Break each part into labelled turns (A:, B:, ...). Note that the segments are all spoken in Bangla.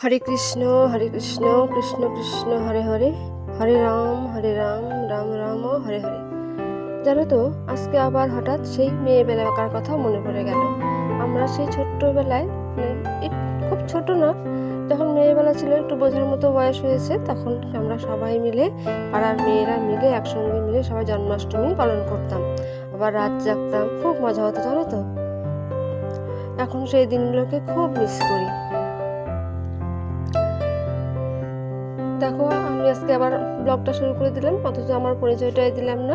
A: হরে কৃষ্ণ হরে কৃষ্ণ কৃষ্ণ কৃষ্ণ হরে হরে হরে রাম হরে রাম রাম রাম হরে হরে জানো তো আজকে আবার হঠাৎ সেই আঁকার কথা মনে পড়ে গেল আমরা সেই ছোট্টবেলায় মানে খুব ছোট না যখন মেয়েবেলা ছিল একটু বোঝার মতো বয়স হয়েছে তখন আমরা সবাই মিলে পাড়ার মেয়েরা মিলে একসঙ্গে মিলে সবাই জন্মাষ্টমী পালন করতাম আবার রাত জাগতাম খুব মজা হতো জানো তো এখন সেই দিনগুলোকে খুব মিস করি দেখো আমি আজকে আবার ব্লগটা শুরু করে দিলাম অথচ আমার পরিচয়টাই দিলাম না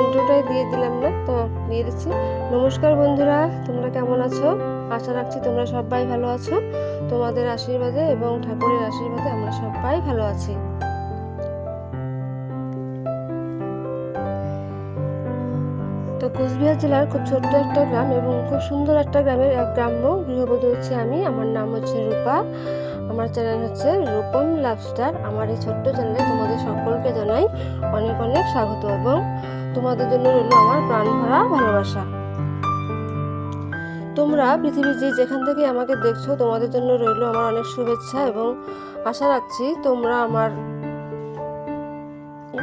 A: ইন্ট্রোটাই দিয়ে দিলাম না তো দিয়ে দিচ্ছি নমস্কার বন্ধুরা তোমরা কেমন আছো আশা রাখছি তোমরা সবাই ভালো আছো তোমাদের আশীর্বাদে এবং ঠাকুরের আশীর্বাদে আমরা সবাই ভালো আছি তো কোচবিহার জেলার খুব ছোট্ট একটা গ্রাম এবং খুব সুন্দর একটা গ্রামের এক গ্রাম্য গৃহবধূ হচ্ছে আমি আমার নাম হচ্ছে রূপা আমার চ্যানেল হচ্ছে রূপম লাভস্টার আমার এই ছোট্ট চ্যানেলে তোমাদের সকলকে জানাই অনেক অনেক স্বাগত এবং তোমাদের জন্য রইল আমার প্রাণ ভরা ভালোবাসা তোমরা পৃথিবীর যে যেখান থেকে আমাকে দেখছো তোমাদের জন্য রইল আমার অনেক শুভেচ্ছা এবং আশা রাখছি তোমরা আমার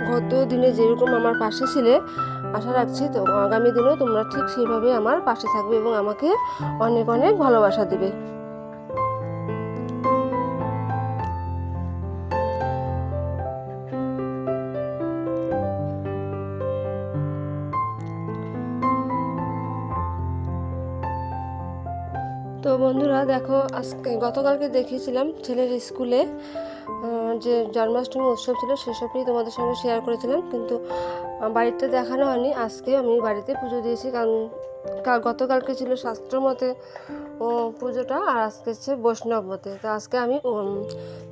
A: গত দিনে যেরকম আমার পাশে ছিলে আশা রাখছি তো আগামী দিনেও তোমরা ঠিক সেইভাবে আমার পাশে থাকবে এবং আমাকে অনেক অনেক ভালোবাসা দেবে বন্ধুরা দেখো আজকে গতকালকে দেখিয়েছিলাম ছেলের স্কুলে যে জন্মাষ্টমী উৎসব ছিল সেসব নিয়ে তোমাদের সঙ্গে শেয়ার করেছিলাম কিন্তু বাড়িতে দেখানো হয়নি আজকে আমি বাড়িতে পুজো দিয়েছি কারণ গতকালকে ছিল শাস্ত্র মতে পুজোটা আর আজকে হচ্ছে বৈষ্ণব মতে তো আজকে আমি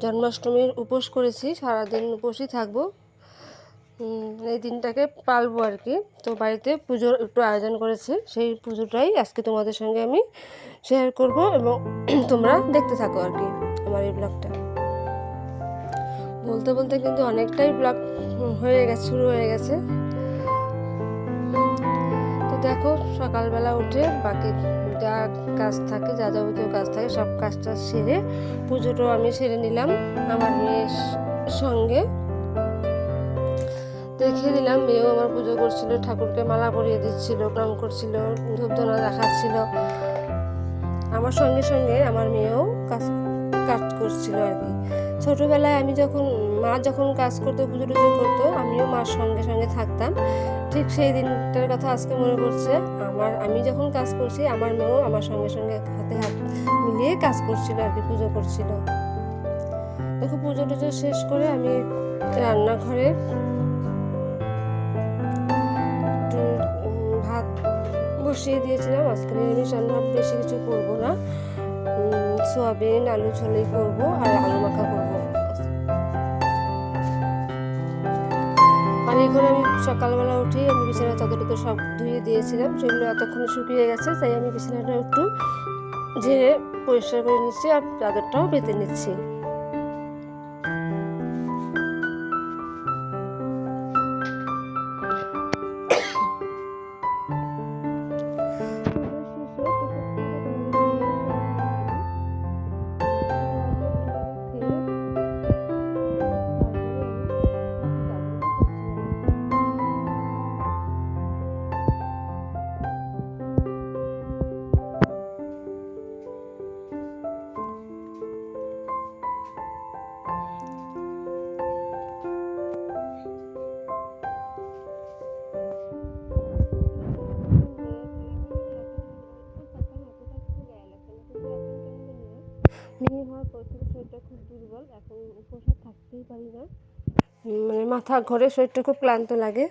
A: জন্মাষ্টমীর উপোস করেছি সারাদিন উপোসই থাকবো এই দিনটাকে পালবো আর কি তো বাড়িতে পুজোর একটু আয়োজন করেছি সেই পুজোটাই আজকে তোমাদের সঙ্গে আমি শেয়ার করব এবং তোমরা দেখতে থাকো আর কি আমার এই ব্লগটা বলতে বলতে কিন্তু অনেকটাই ব্লগ হয়ে গেছে শুরু হয়ে গেছে তো দেখো সকালবেলা উঠে বাকি যা কাজ থাকে যা যাবতীয় কাজ থাকে সব কাজটা সেরে পুজোটাও আমি সেরে নিলাম আমার মেয়ের সঙ্গে দেখিয়ে দিলাম মেয়েও আমার পুজো করছিল ঠাকুরকে মালা পরিয়ে দিচ্ছিল প্রাম করছিল ধূপধনা দেখাচ্ছিল আমার সঙ্গে সঙ্গে আমার মেয়েও কাজ কাজ করছিল আর কি ছোটোবেলায় আমি যখন মা যখন কাজ করতো পুজো টুজো করতো আমিও মার সঙ্গে সঙ্গে থাকতাম ঠিক সেই দিনটার কথা আজকে মনে পড়ছে আমার আমি যখন কাজ করছি আমার মেয়েও আমার সঙ্গে সঙ্গে হাতে হাত মিলিয়ে কাজ করছিল আর কি পুজো করছিল দেখো পুজো টুজো শেষ করে আমি রান্নাঘরে বসিয়ে দিয়েছিলাম আজকে নিরামিষ রান্না বেশি কিছু করবো না সোয়াবিন আলু ছলেই করবো আর আলু মাখা করবো আর এখন আমি সকালবেলা উঠি আমি বিছানা চাদরটা তো সব ধুয়ে দিয়েছিলাম সেগুলো এতক্ষণ শুকিয়ে গেছে তাই আমি বিছানাটা একটু ঝেড়ে পরিষ্কার করে নিচ্ছি আর চাদরটাও পেতে নিচ্ছি মানে মাথা ঘরে শরীরটা খুব ক্লান্ত লাগে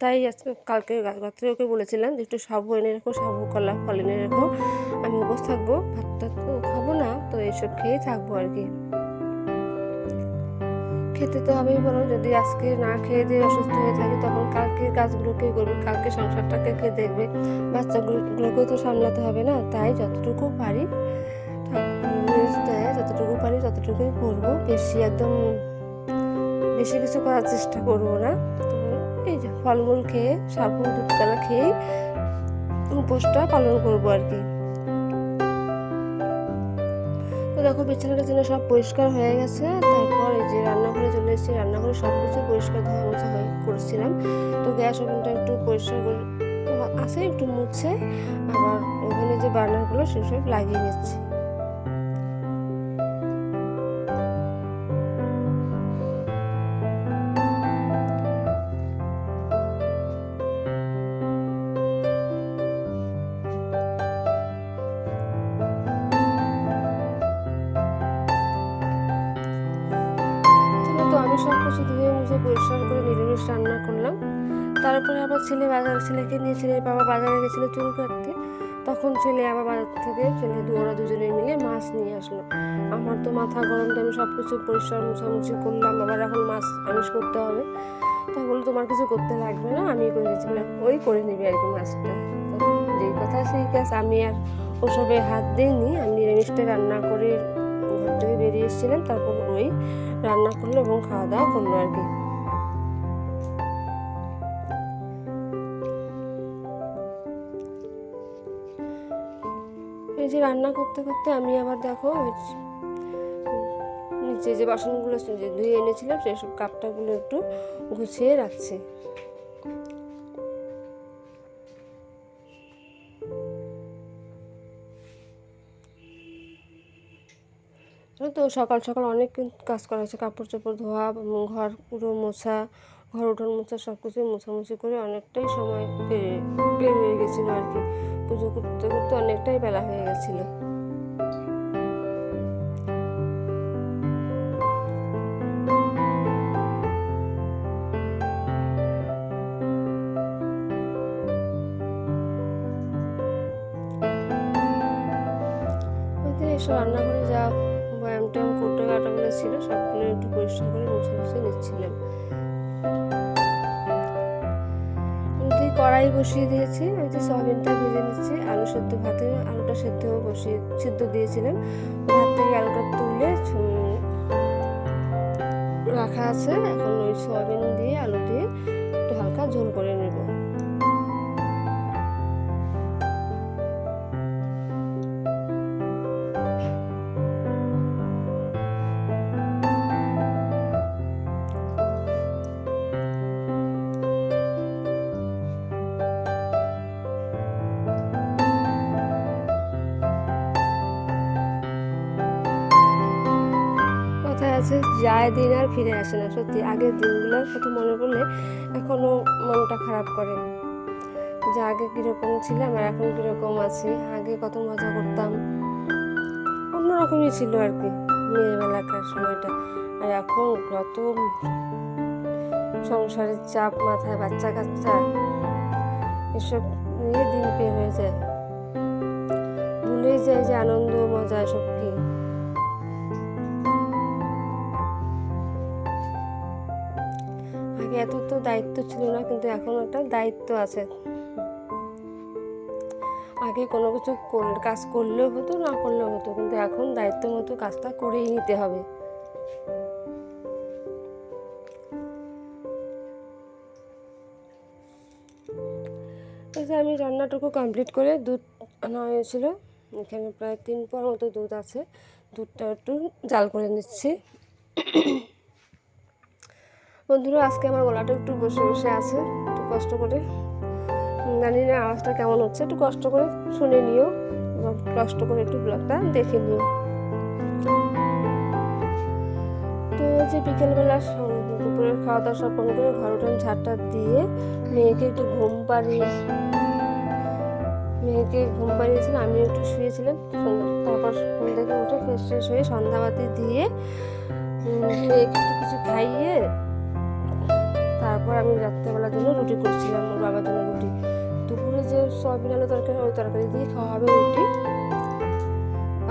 A: তাই আজকে কালকে রাত্রে ওকে বলেছিলাম যে একটু সাবু এনে রেখো সাবু কলা ফল এনে রেখো আমি বসে থাকবো ভাতটা তো খাবো না তো এইসব খেয়েই থাকবো আর কি খেতে তো হবেই বলো যদি আজকে না খেয়ে দিয়ে অসুস্থ হয়ে থাকি তখন কালকে গাছগুলো কে করবে কালকে সংসারটাকে কে দেখবে বাচ্চাগুলোকেও তো সামলাতে হবে না তাই যতটুকু পারি যতটুকু পারি ততটুকুই করবো বেশি একদম বেশি কিছু করার চেষ্টা করবো না তো এই যে ফলমূল খেয়ে সাবুন দুধ কলা খেয়েই উপোসটা পালন করবো আর কি তো দেখো বিছানাটা যেন সব পরিষ্কার হয়ে গেছে তারপর এই যে রান্নাঘরে চলে এসেছি রান্নাঘরে সব কিছু পরিষ্কার ধোয়া মোছা করেছিলাম তো গ্যাস ওভেনটা একটু পরিষ্কার করে আছে একটু মুছে আবার ওভেনে যে বার্নারগুলো সেসব লাগিয়ে নিচ্ছি সব কিছু ধুয়ে মুছে পরিষ্কার করে নিরামিষ রান্না করলাম তারপরে আবার ছেলে বাজার ছেলেকে নিয়ে ছেলে বাবা বাজারে গেছিলো চুল কাটতে তখন ছেলে আবার বাজার থেকে ছেলে ওরা দুজনে মিলে মাছ নিয়ে আসলো আমার তো মাথা গরম তো আমি সব কিছু পরিষ্কার মুছামুছি করলাম আবার এখন মাছ আমিষ করতে হবে তা বলো তোমার কিছু করতে লাগবে না আমি করে দিয়েছিলাম ওই করে নেবে আর কি মাছটা যেই কথা সেই কাজ আমি আর ওসবে হাত দিইনি আমি নিরামিষটা রান্না করে বান্ধবী বেরিয়ে এসেছিলেন তারপর ওই রান্না করলো এবং খাওয়া দাওয়া করলো আর কি এই যে রান্না করতে করতে আমি আবার দেখো নিচে যে বাসনগুলো ধুয়ে এনেছিলাম সেসব কাপটাগুলো একটু গুছিয়ে রাখছে তো সকাল সকাল অনেক কাজ করা আছে কাপড় চোপড় ধোয়া ঘর পুরো মোছা ঘর উঠোন মোছা সব কিছু মোছামুছি করে অনেকটাই সময় বের হয়ে গেছিলো আর কি পুজো করতে করতে অনেকটাই বেলা হয়ে গেছিলো করে যা বয়াম করতে কাটা কাটাগুলো ছিল সবগুলো একটু পরিষ্কার করে মুছে মুছে নিচ্ছিলাম কড়াই বসিয়ে দিয়েছি ওই যে সয়াবিনটা ভেজে নিচ্ছি আলু সেদ্ধ ভাতে আলুটা সেদ্ধ বসিয়ে সেদ্ধ দিয়েছিলাম ভাত থেকে আলুটা তুলে রাখা আছে এখন ওই সয়াবিন দিয়ে আলু দিয়ে একটু হালকা ঝোল করে নেবো কাছে যায় দিন আর ফিরে আসে না সত্যি আগের দিনগুলোর কথা মনে পড়লে এখনও মনটা খারাপ করে যে আগে কীরকম ছিলাম আর এখন কীরকম আছি আগে কত মজা করতাম অন্যরকমই ছিল আর কি মেয়েবেলাকার সময়টা আর এখন কত সংসারের চাপ মাথায় বাচ্চা কাচ্চা এসব নিয়ে দিন পেয়ে হয়ে যায় ভুলেই যায় যে আনন্দ মজা সব কি থেকে এত তো দায়িত্ব ছিল না কিন্তু এখন একটা দায়িত্ব আছে আগে কোনো কিছু কাজ করলেও হতো না করলেও হতো কিন্তু এখন দায়িত্ব মতো কাজটা করেই নিতে হবে আমি রান্নাটুকু কমপ্লিট করে দুধ আনা হয়েছিল এখানে প্রায় তিন পর মতো দুধ আছে দুধটা একটু জাল করে নিচ্ছি বন্ধুরা আজকে আমার গলাটা একটু বসে বসে আছে একটু কষ্ট করে জানি না আওয়াজটা কেমন হচ্ছে একটু কষ্ট করে শুনে নিও কষ্ট করে একটু ব্লগটা দেখে নিও তো যে বিকেলবেলা দুপুরের খাওয়া দাওয়া সব করে ঘর উঠান ঝাড়টা দিয়ে মেয়েকে একটু ঘুম পাড়িয়ে মেয়েকে ঘুম পাড়িয়েছিল আমি একটু শুয়েছিলাম তারপর ঘুম থেকে উঠে ফ্রেশ ফ্রেশ হয়ে সন্ধ্যাবাতি দিয়ে মেয়েকে একটু কিছু খাইয়ে আমি রাত্রেবেলার জন্য রুটি করছিলাম ওর বাবার জন্য রুটি দুপুরে যে সয়াবিন আলু তরকারি ওই তরকারি দিয়ে খাওয়া হবে রুটি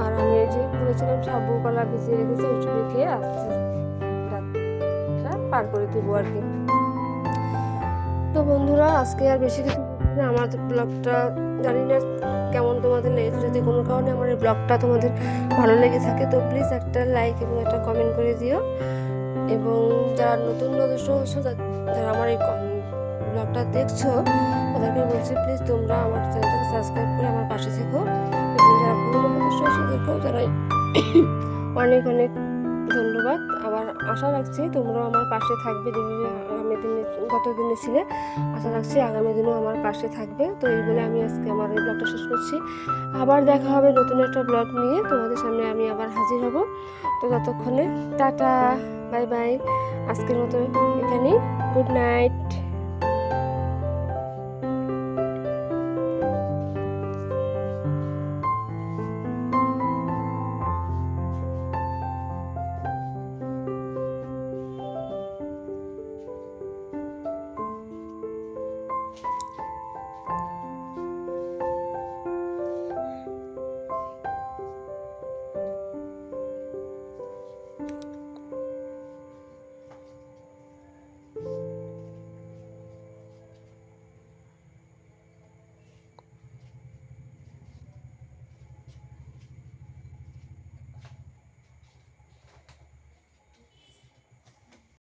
A: আর আমি যে করেছিলাম সাবু কলা ভিজিয়ে রেখেছি ওইটুকু খেয়ে আসছি পার করে দেবো আর কি তো বন্ধুরা আজকে আর বেশি কিছু আমার ব্লগটা জানি না কেমন তোমাদের লেগেছে যদি কোনো কারণে আমার এই ব্লগটা তোমাদের ভালো লেগে থাকে তো প্লিজ একটা লাইক এবং একটা কমেন্ট করে দিও এবং যারা নতুন সদস্য যারা আমার এই ব্লগটা দেখছো তাদেরকে বলছি প্লিজ তোমরা আমার চ্যানেলটাকে সাবস্ক্রাইব করে আমার পাশে থেকো এবং যারা পুরনো তারা অনেক অনেক ধন্যবাদ আবার আশা রাখছি তোমরাও আমার পাশে থাকবে যেভাবে আগামী দিনে গত দিনে ছিলে আশা রাখছি আগামী দিনেও আমার পাশে থাকবে তো এই বলে আমি আজকে আমার এই ব্লগটা শেষ করছি আবার দেখা হবে নতুন একটা ব্লগ নিয়ে তোমাদের সামনে আমি আবার হাজির হব তো ততক্ষণে টাটা বাই বাই আজকের মতো এখানে গুড নাইট